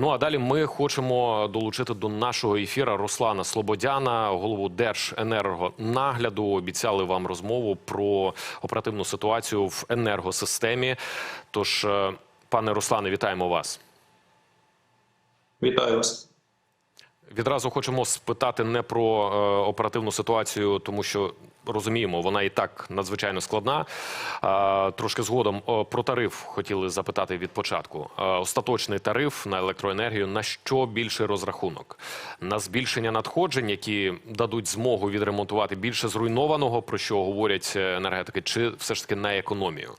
Ну а далі ми хочемо долучити до нашого ефіра Руслана Слободяна, голову Держенергонагляду. Обіцяли вам розмову про оперативну ситуацію в енергосистемі. Тож, е, пане Руслане, вітаємо вас. Вітаю вас. Відразу хочемо спитати не про е, оперативну ситуацію, тому що розуміємо, вона і так надзвичайно складна. Трошки згодом про тариф хотіли запитати від початку. Остаточний тариф на електроенергію на що більший розрахунок? На збільшення надходжень, які дадуть змогу відремонтувати більше зруйнованого, про що говорять е, енергетики, чи все ж таки на економію?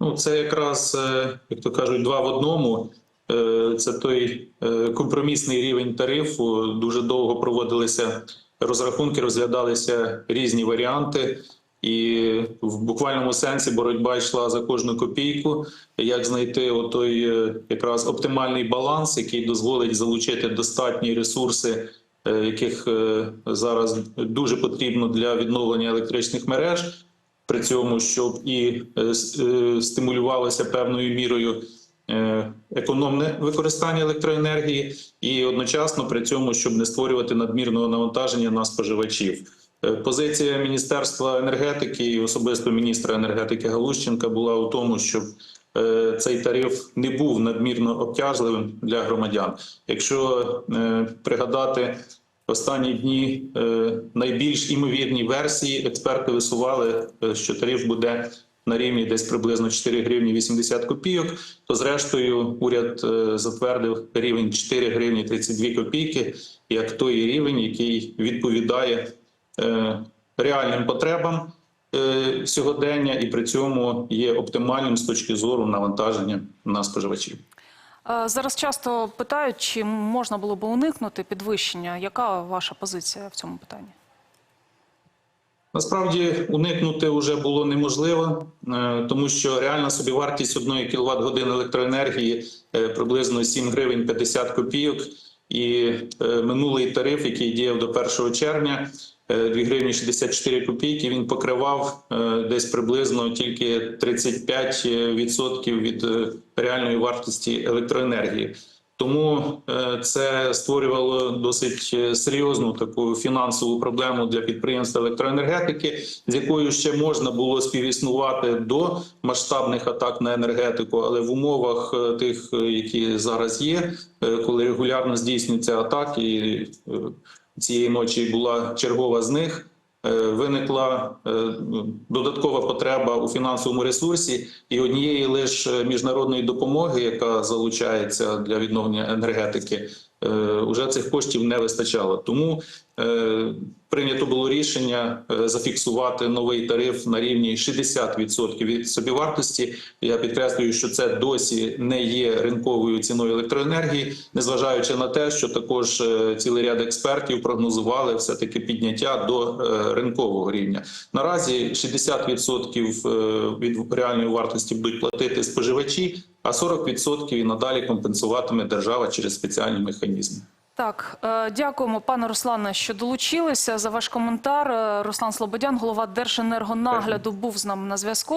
Ну, це якраз, е, як то кажуть, два в одному. Е, Це той компромісний рівень тарифу. Дуже довго проводилися розрахунки, розглядалися різні варіанти, і в буквальному сенсі боротьба йшла за кожну копійку. Як знайти отой е, якраз оптимальний баланс, який дозволить залучити достатні ресурси, е, яких е, зараз дуже потрібно для відновлення електричних мереж. при цьому, щоб і стимулювалося певною мірою економне використання електроенергії, і одночасно при цьому, щоб не створювати надмірного навантаження на споживачів. Е, Позиція Міністерства енергетики і особисто міністра енергетики Галущенка була у тому, щоб е, цей тариф не був надмірно обтяжливим для громадян. Якщо е, пригадати останні дні е, найбільш імовірні версії, експерти висували, е, що тариф буде на рівні десь приблизно 4 гривні 80 копійок. То зрештою уряд е, затвердив рівень 4 гривні 32 копійки, як той рівень, який відповідає е, реальним потребам е, сьогодення, і при цьому є оптимальним з точки зору навантаження на споживачів. Зараз часто питають, чи можна було б уникнути підвищення. Яка ваша позиція в цьому питанні? Насправді уникнути вже було неможливо, е, тому що реальна собівартість одної кіловат години електроенергії е, приблизно 7 гривень 50 копійок. І е, минулий тариф, який діяв до 1 червня, е, 2 гривні 64 копійки, він покривав десь приблизно тільки 35% від реальної вартості електроенергії. Тому е, це створювало досить е, серйозну таку фінансову проблему для підприємств електроенергетики, з якою ще можна було співіснувати до масштабних атак на енергетику, але в умовах е, тих, які зараз є, коли регулярно здійснюються атаки, цієї ночі була чергова з них. Е, Виникла е, додаткова потреба у фінансовому ресурсі, і однієї лише міжнародної допомоги, яка залучається для відновлення енергетики, е, уже цих коштів не вистачало. Тому е, прийнято було рішення е, зафіксувати новий тариф на рівні 60% від собівартості. Я підкреслюю, що це досі не є ринковою ціною електроенергії, незважаючи на те, що також е, цілий ряд експертів прогнозували все таки підняття до е, ринкового рівня. Наразі 60% е, від реальної вартості будуть платити споживачі, а 40% і надалі компенсуватиме держава через спеціальні механізми. Так, е, дякуємо, пане Руслане, що долучилися за ваш коментар. Е, Руслан Слободян, голова Держенергонагляду, був з нами на зв'язку.